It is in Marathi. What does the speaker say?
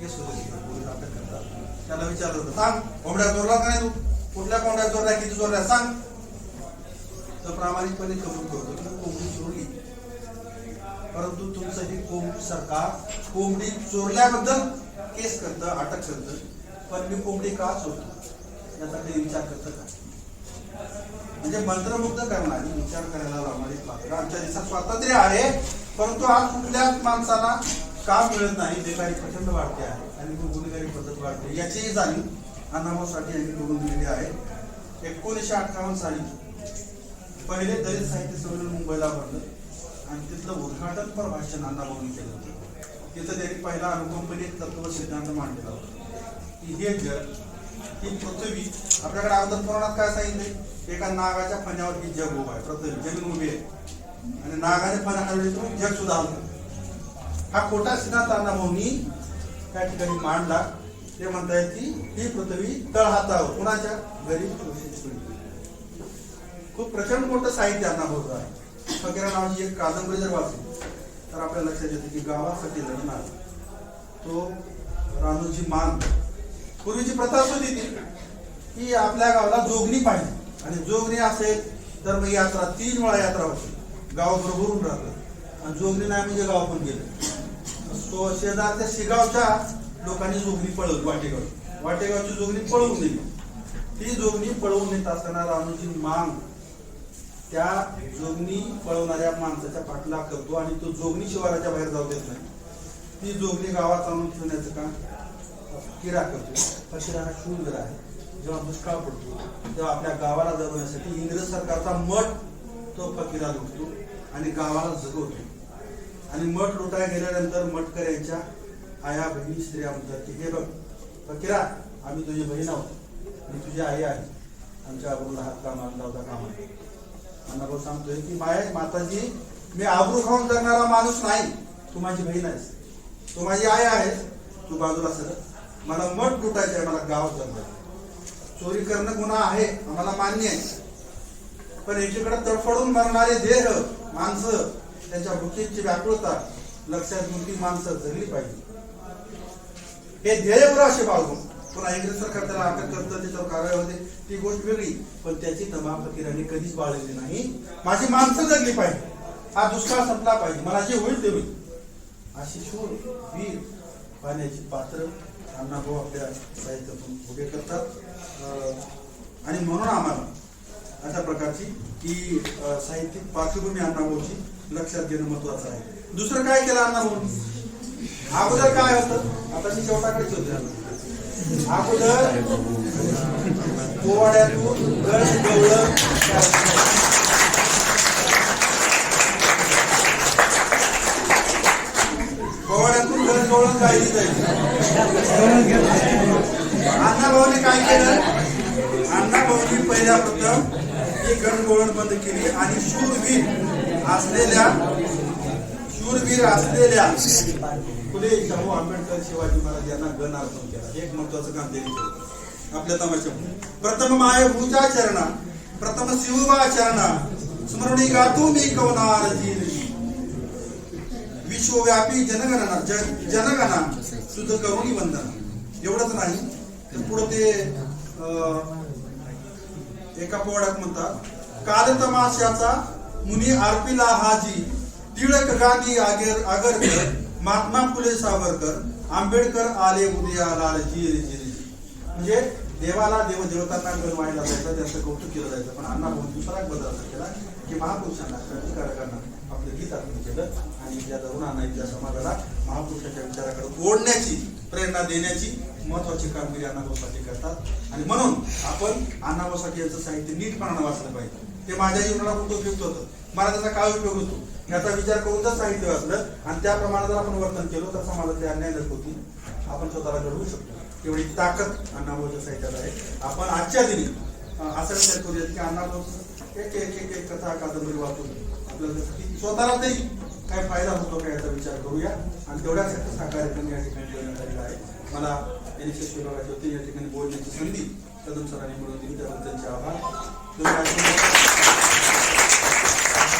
केस होते पोलीस अटक करतात. त्याला विचारलं होतं सांग कोंबड्या चोरला नाही तू? कुठल्या कोंबड्या चोरल्या किती चोरल्या सांग. तर प्रामाणिकपणे कबूल करतो की कोंबडी चोरली. परंतु तुमचं हे कोंबडी सरकार कोंबडी चोरल्याबद्दल केस करतं अटक करतं पण मी कोंबडी का चोरतो? याचा काही विचार करतं का? म्हणजे मंत्रमुग्ध करणारी विचार करायला लावणारी पात्र आमच्या देशात स्वातंत्र्य आहे परंतु आज कुठल्याच माणसाला काम मिळत नाही बेकारी प्रचंड वाढते आहे आणि गुन्हेगारी पद्धत वाढते याचीही जाणीव अनामासाठी यांनी करून दिलेली आहे. एकोणीसशे अठ्ठावन्न साली पहिले दलित साहित्य संमेलन मुंबईला भरलं आणि तिथलं उद्घाटन पर भाषण अण्णाभाऊंनी केलं होतं. तिथं त्यांनी पहिला अनुकंपनी एक तत्व सिद्धांत मांडलेला होता. की हे जग ही पृथ्वी आपल्याकडे अगोदर पुराणात काय सांगितले एका नागाच्या फण्यावर ही जग उभा आहे पृथ्वी जमीन उभी आहे. आणि नागाने फणा हलवली तो जग सुद्धा हलतं हा खोटा सिद्धांत अण्णाभाऊंनी त्या ठिकाणी मांडला. ते म्हणतायत की ही पृथ्वी तळहातावर कुणाच्या गरीब खूप प्रचंड मोठं साहित्य अण्णाभाऊचं आहे. फकीरा नावाची एक कादंबरी जर वाचली तर आपल्या लक्षात येते की गावासाठी लढणार तो रानूची मान. पूर्वीची प्रथा अशी होती ती की आपल्या गावाला जोगणी पाहिजे. आणि जोगणी असेल तर मग यात्रा तीन वेळा यात्रा होती. गाव भरभरून राहतं. आणि जोगणी नाही म्हणजे गाव पण गेलं. तो शेजारच्या शेगावच्या लोकांनी जोगणी पळवली वाटेगाव. वाटेगावची जोगणी पळवून नेली ती जोगणी पळवून नेत असताना रानूची मांग त्या जोगणी पळवणाऱ्या माणसाच्या पाठला करतो आणि तो जोगणी शिवाराच्या बाहेर जाऊ देत नाही. ती जोगणी गावात आणून ठेवण्याचं काम किरा करतो. किरा हा शूर आहे जेव्हा दुष्काळ पडतो तेव्हा आपल्या गावाला जगवण्यासाठी इंग्रज सरकारचा मठ तो फकीरा लुटतो आणि गावाला जगवतो. आणि मठ लुटाय गेल्यानंतर मठकऱ्यांच्या आया बहिणी स्त्रिया म्हणतात की हे बघ फकीरा आम्ही तुझी बहीण आहोत. मी तुझी आई आहे. आमच्या आबरूला हात का मारला होता कामा अण्णाभाऊ सांगतोय की माय माताजी मी आबरू खाऊन जगणारा माणूस नाही. तू माझी बहीण आहेस. तू माझी आई आहेस. तू बाजूला सर. मला मठ लुटायचं आहे मला गाव जगवायचं चोरी करणं गुन्हा आहे आम्हाला मान्य आहे. पण याच्याकडे तडफडून मरणारे देह माणसं त्यांच्या वृत्तींची व्याकुळता लक्षात घेऊन ती माणसं धरली पाहिजे. हे ध्येय बरं असे बाळगून. पुन्हा इंग्रज सरकार त्याला अटक करतं त्याच्यावर कारवाई होते. ती गोष्ट वेगळी. पण त्याची तमा फकीरांनी कधीच बाळगली नाही. माझी माणसं जगली पाहिजे. हा दुष्काळ संपला पाहिजे. मला जे होईल ते होईल. अशी शूर वीर पाण्याची पात्र अण्णाभाऊ आपल्या साहित्यातून उभे करतात. आणि म्हणून आम्हाला अशा प्रकारची ती साहित्यिक पार्श्वभूमी अण्णाभाऊची लक्षात घेणं महत्वाचं आहे. दुसरं काय केलं अण्णाभाऊ अगोदर काय होतं? आता मी शेवटाकडेच होते अगोदर पोवाड्यातून गळ गवळण पोवाड्यातून गळ गवळण गायली जायची अण्णाभाऊने काय केलं? अण्णाभाऊनी पहिल्या प्रथम ही गणगोळण बंद केली आणि शूरवीर असलेल्या शूरवीर असलेल्या फुले शाहू आंबेडकर शिवाजी महाराज यांना गण अर्पण केला. एक महत्वाचं काम त्यांनी केलं. आपल्या तमाशा प्रथम मायभूजा चरणा प्रथम शिवबा चरणा स्मरणी गातो मी कवनार विश्वव्यापी जनगणना जन जनगणना शुद्ध करुणी वंदना. एवढंच नाही तर पुढे ते अं, एका पोवाड्यात म्हणतात काल तमाशाचा मुनी आरपीला हाजी टिळक गांधी आगेर आगरकर महात्मा फुले सावरकर आंबेडकर आले उदया लाल जिरे जिरे म्हणजे देवाला देव देवतांना गण वाढला जायचं त्यांचं कौतुक केलं जायचं. पण अण्णा भाऊ दुसरा बदल असा केला की महापुरुषांना क्रांतिकारकांना आपलं गीत अर्पण केलं आणि इथल्या तरुणांना इथल्या समाजाला महापुरुषाच्या विचाराकडे ओढण्याची प्रेरणा देण्याची महत्वाची कामगिरी अण्णाभाऊसाठी करतात. आणि म्हणून आपण अण्णाभाऊसाठी यांचं साहित्य नीटपणानं वाचलं पाहिजे. ते माझ्या जीवनाला खूप उपयुक्त होतं. मला त्याचा काय उपयोग होतो? याचा विचार करून जर साहित्य वाचलं आणि त्याप्रमाणे जर आपण वर्तन केलं तर समाजातले अन्याय नष्ट होतील आपण स्वतःला घडवू शकतो. एवढी ताकद अण्णाभाऊच्या साहित्यात आहे. आपण आजच्या दिनी अं, असं विचार करूया की अण्णाभाऊ एक एक एक एक कथा कादंबरी वाचून आपल्याला स्वतःला तरी काय फायदा होतो का याचा विचार करूया. आणि तेवढ्यासाठी हा कार्यक्रम या ठिकाणी करण्यात आलेला आहे. मला एन एस एस विभागाचे होते या ठिकाणी बोलण्याची संधी कदम सरांनी मिळून दिली. त्याबद्दलचे आभार. Gracias.